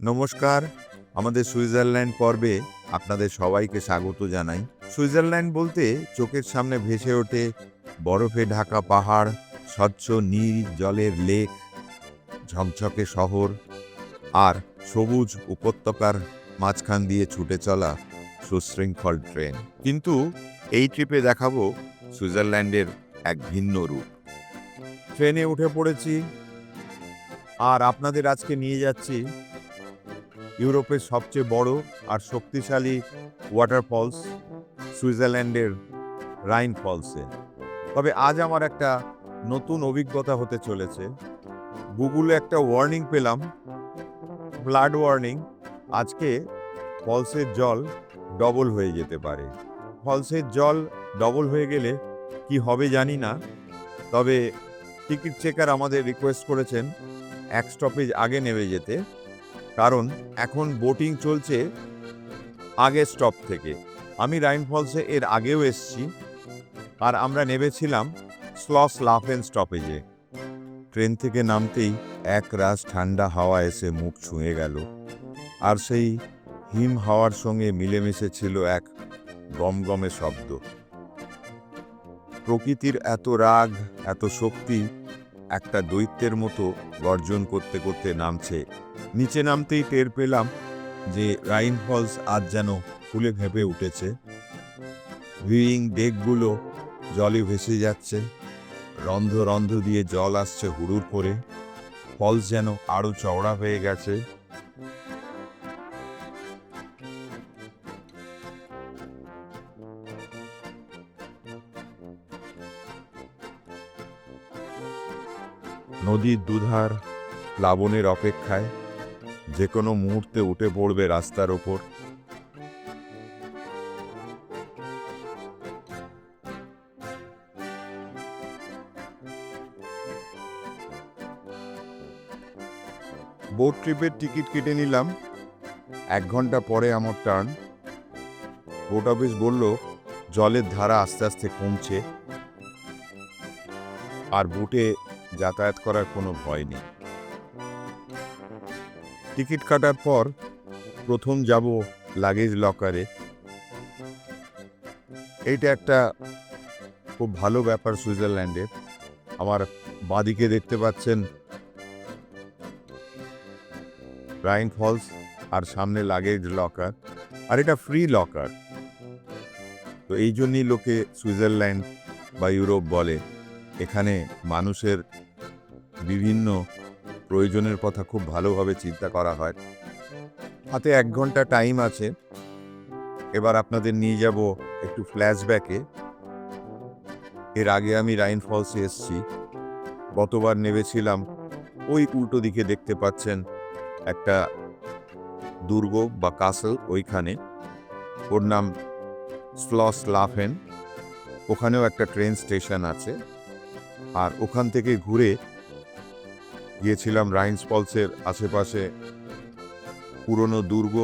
নমস্কার, আমাদের সুইজারল্যান্ড পর্বে আপনাদের সবাইকে স্বাগত জানাই। সুইজারল্যান্ড বলতে চোখের সামনে ভেসে ওঠে বরফে ঢাকা পাহাড়, স্বচ্ছ নীল জলের লেক, ঝকঝকে শহর আর সবুজ উপত্যকার মাঝখান দিয়ে ছুটে চলা সুশৃঙ্খল ট্রেন। কিন্তু এই ট্রিপে দেখাবো সুইজারল্যান্ডের এক ভিন্ন রূপ। ট্রেনে উঠে পড়েছি আর আপনাদের আজকে নিয়ে যাচ্ছি ইউরোপের সবচেয়ে বড় আর শক্তিশালী ওয়াটারফলস সুইজারল্যান্ডের রাইন ফলসে। তবে আজ আমার একটা নতুন অভিজ্ঞতা হতে চলেছে। গুগলে একটা ওয়ার্নিং পেলাম। ফ্লাড ওয়ার্নিং আজকে ফলসের জল ডবল হয়ে যেতে পারে। ফলসের জল ডবল হয়ে গেলে কি হবে জানি না। তবে টিকিট চেকার আমাদের রিকোয়েস্ট করেছেন, এক স্টপেজ আগে নেমে যেতে। কারণ এখন বোটিং চলছে আগের স্টপ থেকে। আমি রাইন ফলসে এর আগেও এসেছি আর আমরা নেমেছিলাম স্লস লাফেন স্টপেজে। ট্রেন থেকে নামতেই এক রাস ঠান্ডা হাওয়া এসে মুখ ছুঁয়ে গেল আর সেই হিম হাওয়ার সঙ্গে মিলেমিশে ছিল এক গমগমে শব্দ। প্রকৃতির এত রাগ, এত শক্তি একটা দৈত্যের মতো গর্জন করতে করতে নামছে নিচে নামতেই টের পেলাম যে রাইন ফলস আজ যেন ফুলে ভেপে উঠেছে। ভিউইং ডেকগুলো জলে ভেসে যাচ্ছে। রন্ধ রন্ধ দিয়ে জল আসছে হুড়ুর করে। ফলস যেন আরও চওড়া হয়ে গেছে। নদীর দুধার প্লাবনের অপেক্ষায় যে কোনো মুহূর্তে উঠে পড়বে রাস্তার ওপর। বোট ট্রিপের টিকিট কেটে নিলাম। এক ঘণ্টা পরে আমার টার্ন বোট অফিস বলল, জলের ধারা আস্তে আস্তে কমছে। আর বোটে যাতায়াত করার কোনো ভয় নেই। টিকিট কাটার পর প্রথম যাব লাগেজ লকারে। এইটা একটা খুব ভালো ব্যাপার সুইজারল্যান্ডে। আমার বাদিকে দেখতে পাচ্ছেন রাইন ফলস আর সামনে লাগেজ লকার, আর এটা ফ্রি লকার। তো এই জন্যই লোকে সুইজারল্যান্ড বা ইউরোপ বলে, এখানে মানুষের বিভিন্ন প্রয়োজনের কথা খুব ভালোভাবে চিন্তা করা হয়। হাতে এক ঘণ্টা টাইম আছে। এবার আপনাদের নিয়ে যাব একটু ফ্ল্যাশব্যাকে। এর আগে আমি রাইন ফলসে এসেছি। গতবার নেমেছিলাম। ওই উল্টো দিকে দেখতে পাচ্ছেন একটা দুর্গ বা কাসল ওইখানে। ওর নাম স্লস লাফেন ওখানেও একটা ট্রেন স্টেশন আছে। আর ওখান থেকে ঘুরে গিয়েছিলাম রাইন্স ফলসের আশেপাশে পুরনো দুর্গ।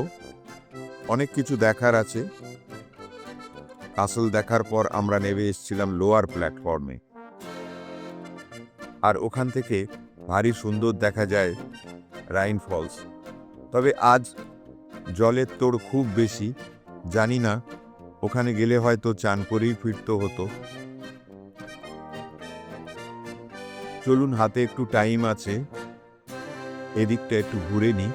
অনেক কিছু দেখার আছে। কাসল দেখার পর আমরা নেমে এসেছিলাম লোয়ার প্ল্যাটফর্মে। আর ওখান থেকে ভারী সুন্দর দেখা যায় রাইন ফলস তবে আজ জলের তোড় খুব বেশি। জানি না, ওখানে গেলে হয়তো চান করেই ফিরতে হতো। চলুন, হাতে একটু টাইম আছে। এদিকটা একটু ঘুরে নিই।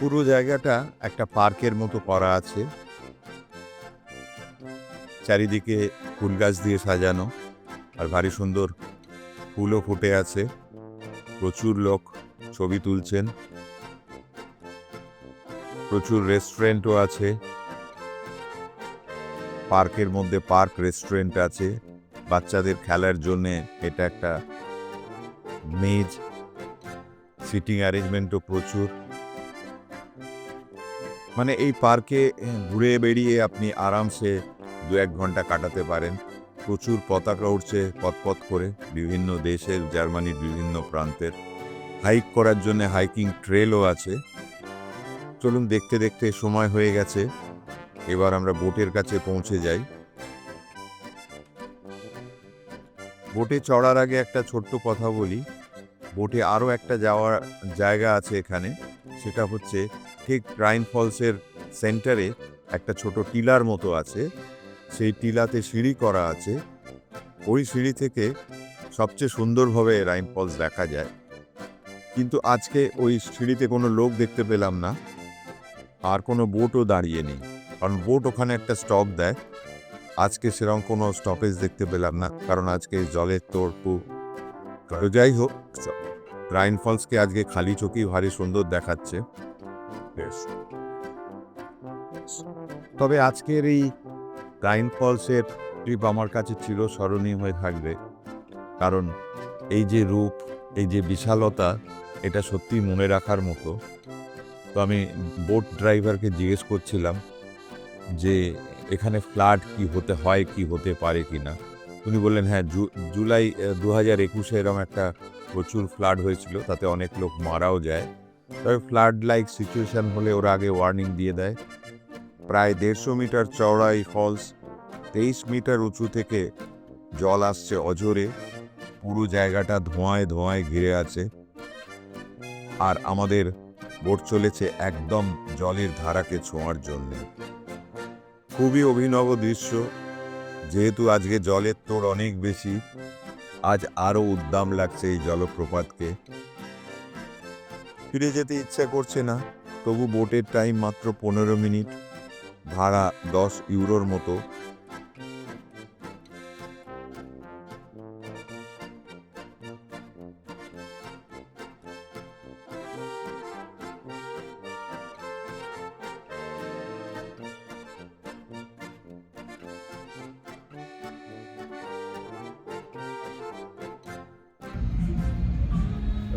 পুরো জায়গাটা একটা পার্কের মতো করা আছে। চারিদিকে ফুল গাছ দিয়ে সাজানো, আর ভারী সুন্দর ফুলও ফুটে আছে। প্রচুর লোক ছবি তুলছেন। প্রচুর রেস্টুরেন্টও আছে। পার্কের মধ্যে পার্ক রেস্টুরেন্ট আছে। বাচ্চাদের খেলার জন্য এটা একটা মেজ সিটিং অ্যারেঞ্জমেন্টও প্রচুর। মানে এই পার্কে ঘুরে বেরিয়ে আপনি আরামসে দু এক ঘণ্টা কাটাতে পারেন। প্রচুর পতাকা উঠছে পথপথ করে বিভিন্ন দেশের, জার্মানির বিভিন্ন প্রান্তের। হাইক করার জন্য হাইকিং ট্রেলও আছে। চলুন দেখতে দেখতে সময় হয়ে গেছে। এবার আমরা বোটের কাছে পৌঁছে যাই। বোটে চড়ার আগে একটা ছোট্ট কথা বলি। বোটে আরও একটা যাওয়ার জায়গা আছে এখানে। সেটা হচ্ছে ঠিক রাইন ফলসের সেন্টারে একটা ছোট টিলার মতো আছে। সেই টিলাতে সিঁড়ি করা আছে। ওই সিঁড়ি থেকে সবচেয়ে সুন্দরভাবে রাইন ফলস দেখা যায়। কিন্তু আজকে ওই সিঁড়িতে কোনো লোক দেখতে পেলাম না। আর কোনো বোটও দাঁড়িয়ে নেই। কারণ বোট ওখানে একটা স্টপ দেয়। আজকে সেরকম কোনো স্টপেজ দেখতে পেলাম না, কারণ আজকে জলের তোর খুব যাই হোক রাইন ফলসকে আজকে খালি চোখেই ভারী সুন্দর দেখাচ্ছে। তবে আজকের এই রাইন ফলসের ট্রিপ আমার কাছে চিরস্মরণীয় হয়ে থাকবে। কারণ এই যে রূপ, এই যে বিশালতা, এটা সত্যি মনে রাখার মতো। তো আমি বোট ড্রাইভারকে জিজ্ঞেস করছিলাম যে এখানে ফ্লাড কি হতে হয়, কি হতে পারে কি না উনি বললেন হ্যাঁ জুলাই দু হাজার একুশে এরকম একটা প্রচুর ফ্লাড হয়েছিল, তাতে অনেক লোক মারাও যায়। তবে ফ্লাড লাইক সিচুয়েশন হলে ওরা আগে ওয়ার্নিং দিয়ে দেয়। প্রায় দেড়শো মিটার চওড়া এই ফলস তেইশ মিটার উঁচু থেকে জল আসছে অজরে পুরো জায়গাটা ধোঁয়ায় ধোঁয়ায় ঘিরে আছে। আর আমাদের বোট চলেছে একদম জলের ধারাকে ছোঁয়ার জন্যে। খুবই অভিনব দৃশ্য। যেহেতু আজকে জলের তোর অনেক বেশি, আজ আরও উদ্দাম লাগছে এই জলপ্রপাতকে। ফিরে যেতে ইচ্ছা করছে না, তবু বোটের টাইম মাত্র পনেরো মিনিট, ভাড়া দশ ইউরোর মতো।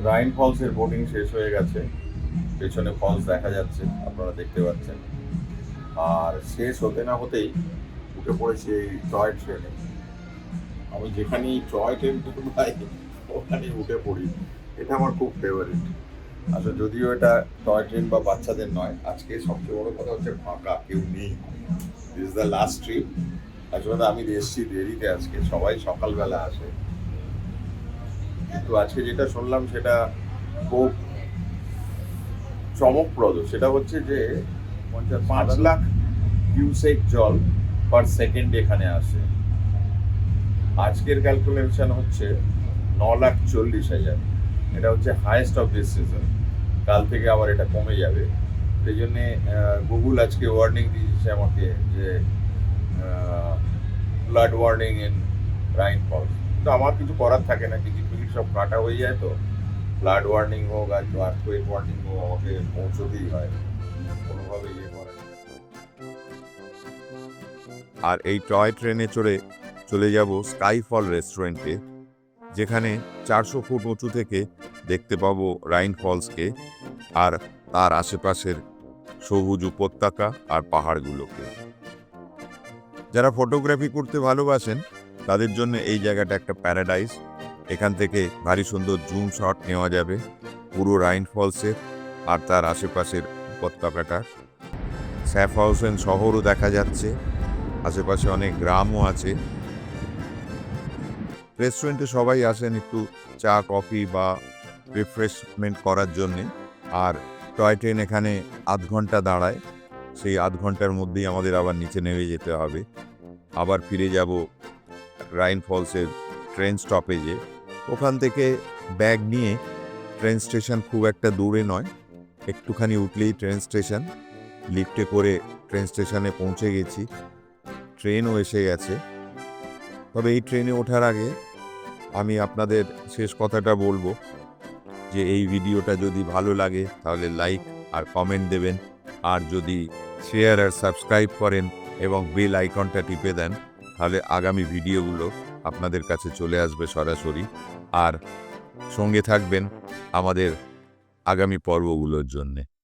রাইন ফলসের বোটিং শেষ হয়ে গেছে। পেছনে ফলস দেখা যাচ্ছে, আপনারা দেখতে পাচ্ছেন। আর শেষ হতে না হতেই উঠে পড়েছি এই টয় ট্রেনে আমি যেখানেই টয় ট্রেন পাই, ওখানেই উঠে পড়ি। এটা আমার খুব ফেভারিট আচ্ছা যদিও এটা টয় ট্রেন বা বাচ্চাদের নয়, আজকে সবচেয়ে বড় কথা হচ্ছে ফাঁকা, কেউ নেই। দিস দ্য লাস্ট ট্রিপ আসলে আমি এসছি দেরিতে আজকে, সবাই সকালবেলা আসে। কিন্তু আজকে যেটা শুনলাম সেটা খুব চমকপ্রদ। সেটা হচ্ছে যে পাঁচ লাখ কিউসেক জল পার সেকেন্ড এখানে আসে। আজকের ক্যালকুলেশন হচ্ছে ন লাখ চল্লিশ হাজার। এটা হচ্ছে হায়েস্ট অফ দিস সিজন কাল থেকে আবার এটা কমে যাবে। সেই জন্যে গুগল আজকে ওয়ার্নিং দিয়েছে আমাকে যে flood warning in Rhine Falls কিন্তু আমার কিছু করার থাকে না ফিকিট সব কাটা হয়ে যায় তো। ফ্লাড ওয়ার্নিং হোক আর আর্থকুয়েক ওয়ার্নিং হোক, আমাকে পৌঁছতেই হয়। কোনোভাবে ইয়ে করে আর এই টয় ট্রেনে চড়ে চলে যাব স্কাইফল রেস্টুরেন্টে যেখানে চারশো ফুট উঁচু থেকে দেখতে পাবো রাইন ফলসকে আর তার আশেপাশের সবুজ উপত্যকা আর পাহাড়গুলোকে। যারা ফটোগ্রাফি করতে ভালোবাসেন, তাদের জন্য এই জায়গাটা একটা প্যারাডাইস এখান থেকে ভারী সুন্দর জুম শট নেওয়া যাবে। পুরো রাইন ফলসের আর তার আশেপাশের উপত্যকাটা। স্যাফহাউসেন শহরও দেখা যাচ্ছে। আশেপাশে অনেক গ্রামও আছে। রেস্টুরেন্টে সবাই আসেন একটু চা, কফি বা রিফ্রেশমেন্ট করার জন্যে। আর টয় ট্রেন এখানে আধ ঘণ্টা দাঁড়ায়। সেই আধ ঘণ্টার মধ্যেই আমাদের আবার নিচে নেমে যেতে হবে। আবার ফিরে যাব রাইন ফলসের ট্রেন স্টপেজে ওখান থেকে ব্যাগ নিয়ে ট্রেন স্টেশন খুব একটা দূরে নয়। একটুখানি উঠলেই ট্রেন স্টেশন লিফটে করে ট্রেন স্টেশনে পৌঁছে গেছি। ট্রেনও এসে গেছে। তবে এই ট্রেনে ওঠার আগে আমি আপনাদের শেষ কথাটা বলব যে এই ভিডিওটা যদি ভালো লাগে তাহলে লাইক আর কমেন্ট দেবেন। আর যদি শেয়ার আর সাবস্ক্রাইব করেন এবং বেল আইকনটা টিপে দেন, তাহলে আগামী ভিডিওগুলো আপনাদের কাছে চলে আসবে সরাসরি। আর সঙ্গে থাকবেন আমাদের আগামী পর্বগুলোর জন্যে।